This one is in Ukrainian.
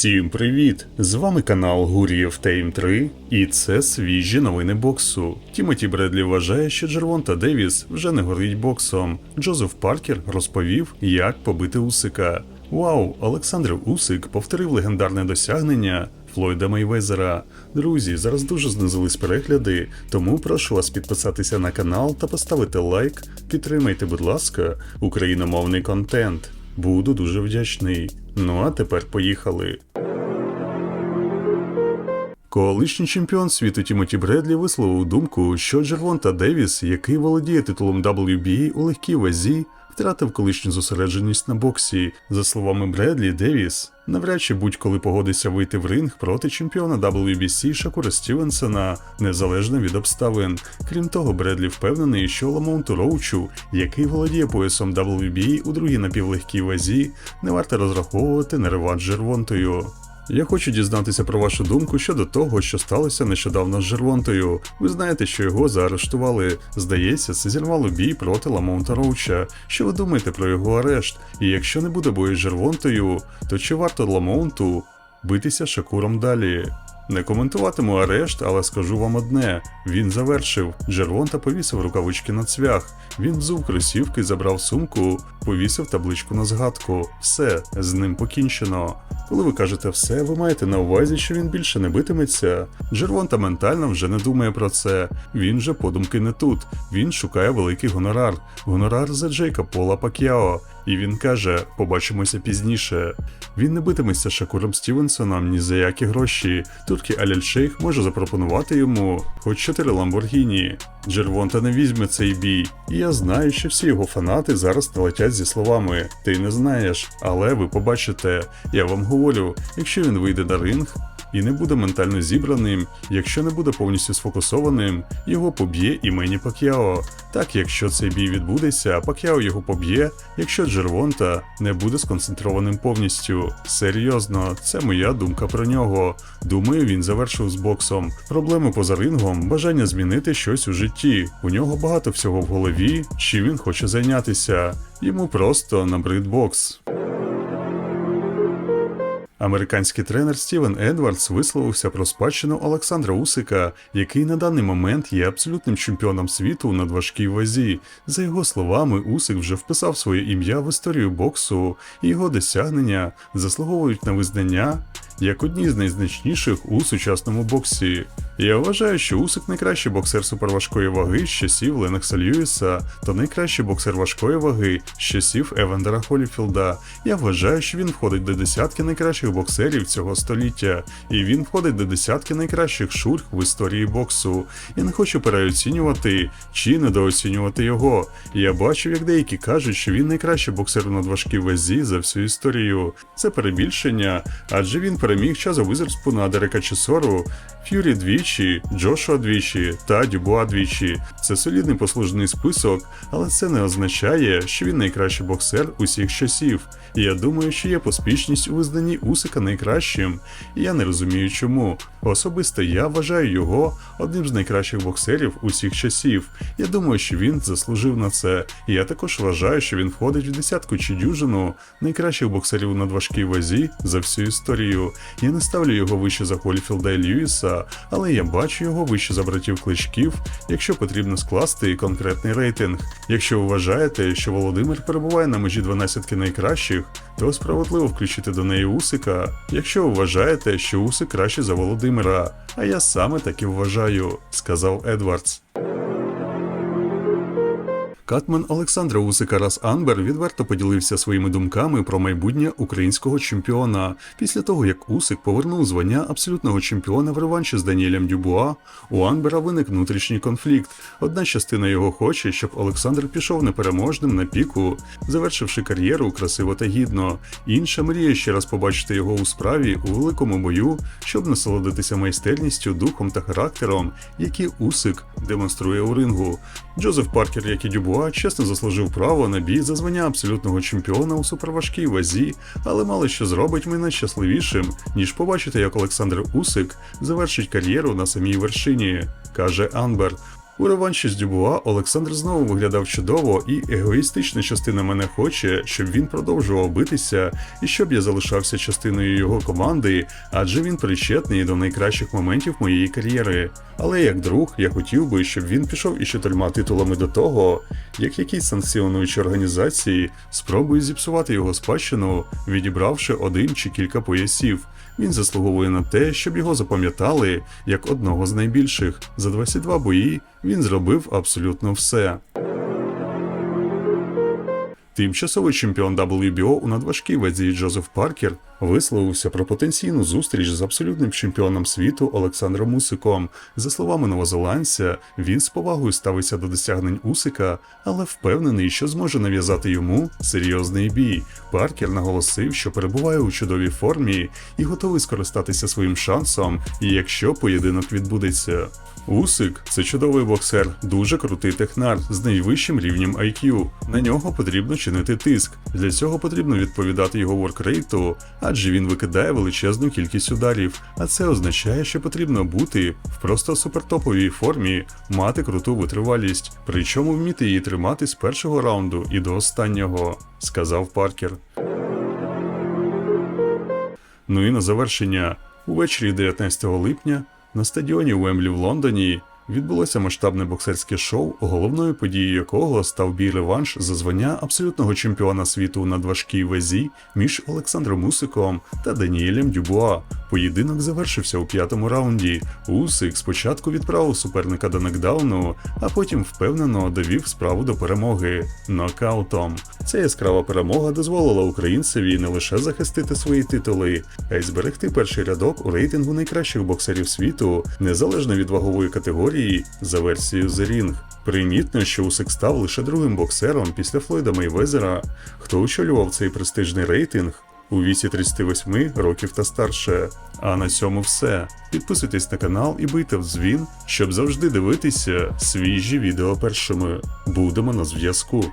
Всім привіт! З вами канал Гурієв Тейм 3, і це свіжі новини боксу. Тімоті Бредлі вважає, що Джервонта Девіс вже не горить боксом. Джозеф Паркер розповів, як побити Усика. Вау, Олександр Усик повторив легендарне досягнення Флойда Мейвезера. Друзі, зараз дуже знизились перегляди, тому прошу вас підписатися на канал та поставити лайк. Підтримайте, будь ласка, україномовний контент. Буду дуже вдячний. Ну а тепер поїхали. Колишній чемпіон світу Тімоті Бредлі висловив думку, що Джервонта Девіс, який володіє титулом WBA у легкій вазі, втратив колишню зосередженість на боксі. За словами Бредлі, Девіс навряд чи будь-коли погодиться вийти в ринг проти чемпіона WBC Шакура Стівенсона, незалежно від обставин. Крім того, Бредлі впевнений, що Ламонту Роучу, який володіє поясом WBA у другій напівлегкій вазі, не варто розраховувати на реванш Жервонтою. Я хочу дізнатися про вашу думку щодо того, що сталося нещодавно з Жервонтою. Ви знаєте, що його заарештували. Здається, це зірвало бій проти Ламонта Роуча. Що ви думаєте про його арешт? І якщо не буде бою з Жервонтою, то чи варто Ламонту битися Шакуром далі? Не коментуватиму арешт, але скажу вам одне: він завершив. Джервонта повісив рукавички на цвях. Він взув кросівки, забрав сумку, повісив табличку на згадку. Все, з ним покінчено. Коли ви кажете все, ви маєте на увазі, що він більше не битиметься. Джервонта ментально вже не думає про це. Він же подумки не тут. Він шукає великий гонорар. Гонорар за Джейка Пола Пак'яо. І він каже: побачимося пізніше. Він не битиметься Шакуром Стівенсоном ні за які гроші. Туркі Аляль-Шейх може запропонувати йому хоч чотири Ламборгіні. Джервонта не візьме цей бій. І я знаю, що всі його фанати зараз налетять зі словами: Ти не знаєш, але ви побачите. Я вам говорю, якщо він вийде на ринг. І не буде ментально зібраним, якщо не буде повністю сфокусованим, його поб'є і Мені Пак'яо. Так, якщо цей бій відбудеться, Пак'яо його поб'є, якщо Джервонта не буде сконцентрованим повністю. Серйозно, це моя думка про нього. Думаю, він завершив з боксом. Проблеми поза рингом, бажання змінити щось у житті. У нього багато всього в голові, чим він хоче зайнятися. Йому просто набрид бокс. Американський тренер Стівен Едвардс висловився про спадщину Олександра Усика, який на даний момент є абсолютним чемпіоном світу у надважкій вазі. За його словами, Усик вже вписав своє ім'я в історію боксу, і його досягнення заслуговують на визнання як одні з найзначніших у сучасному боксі. Я вважаю, що Усик найкращий боксер суперважкої ваги з часів Ленокса Льюіса та найкращий боксер важкої ваги з часів Евендера Холіфілда. Я вважаю, що він входить до десятки найкращих боксерів цього століття, і він входить до десятки найкращих шурх в історії боксу. Я не хочу переоцінювати чи недооцінювати його. Я бачив, як деякі кажуть, що він найкращий боксер у надважкій вазі за всю історію. Це перебільшення, адже він переміг Чаза Визерспуна, Дерека Чесору, Ф'юрі двічі, Джошуа двічі та Дюбуа двічі. Це солідний послужний список, але це не означає, що він найкращий боксер усіх часів. Я думаю, що є поспішність у визнанні Усика найкращим, і я не розумію чому. Особисто я вважаю його одним з найкращих боксерів усіх часів. Я думаю, що він заслужив на це. Я також вважаю, що він входить в десятку чи дюжину найкращих боксерів у надважкій вазі за всю історію. Я не ставлю його вище за Холіфілда і Льюіса, але я бачу його вище за братів кличків, якщо потрібно скласти конкретний рейтинг. Якщо вважаєте, що Володимир перебуває на межі 12 найкращих, то справедливо включити до неї Усика. Якщо вважаєте, що Усик краще за Володимира, а я саме так і вважаю, сказав Едвардс. Катман Олександра Усика Рас Анбер відверто поділився своїми думками про майбутнє українського чемпіона. Після того, як Усик повернув звання абсолютного чемпіона в реванші з Даніелем Дюбуа, у Анбера виник внутрішній конфлікт. Одна частина його хоче, щоб Олександр пішов непереможним на піку, завершивши кар'єру красиво та гідно. Інша мріє ще раз побачити його у справі у великому бою, щоб насолодитися майстерністю, духом та характером, які Усик демонструє у рингу. Джозеф Паркер, як і Дюбуа, чесно заслужив право на бій за звання абсолютного чемпіона у суперважкій вазі, але мало що зробить мене щасливішим, ніж побачити, як Олександр Усик завершить кар'єру на самій вершині, каже Анбер. У реванші з Дюбуа Олександр знову виглядав чудово, і егоїстична частина мене хоче, щоб він продовжував битися і щоб я залишався частиною його команди, адже він причетний до найкращих моментів моєї кар'єри. Але як друг, я хотів би, щоб він пішов із чотирма титулами до того, як якісь санкціонуючі організації спробують зіпсувати його спадщину, відібравши один чи кілька поясів. Він заслуговує на те, щоб його запам'ятали як одного з найбільших. За 22 бої він зробив абсолютно все. Тимчасовий чемпіон WBO у надважкій вазі Джозеф Паркер висловився про потенційну зустріч з абсолютним чемпіоном світу Олександром Усиком. За словами новозеландця, він з повагою ставиться до досягнень Усика, але впевнений, що зможе нав'язати йому серйозний бій. Паркер наголосив, що перебуває у чудовій формі і готовий скористатися своїм шансом, якщо поєдинок відбудеться. Усик це чудовий боксер, дуже крутий технар з найвищим рівнем IQ. На нього потрібно чинити тиск. Для цього потрібно відповідати його воркрейту, адже він викидає величезну кількість ударів. А це означає, що потрібно бути в просто супертоповій формі, мати круту витривалість, причому вміти її тримати з першого раунду і до останнього, сказав Паркер. Ну і на завершення, увечері 19 липня на стадіоні Уемблі в Лондоні відбулося масштабне боксерське шоу, головною подією якого став бій реванш за звання абсолютного чемпіона світу на важкій вазі між Олександром Усиком та Даніелем Дюбуа. Поєдинок завершився у п'ятому раунді. Усик спочатку відправив суперника до нокдауну, а потім впевнено довів справу до перемоги нокаутом. Ця яскрава перемога дозволила українцеві не лише захистити свої титули, а й зберегти перший рядок у рейтингу найкращих боксерів світу, незалежно від вагової категорії за версією The Ring. Примітно, що Усик став лише другим боксером після Флойда Мейвезера, хто очолював цей престижний рейтинг у віці 38 років та старше. А на цьому все. Підписуйтесь на канал і бийте в дзвін, щоб завжди дивитися свіжі відео першими. Будемо на зв'язку.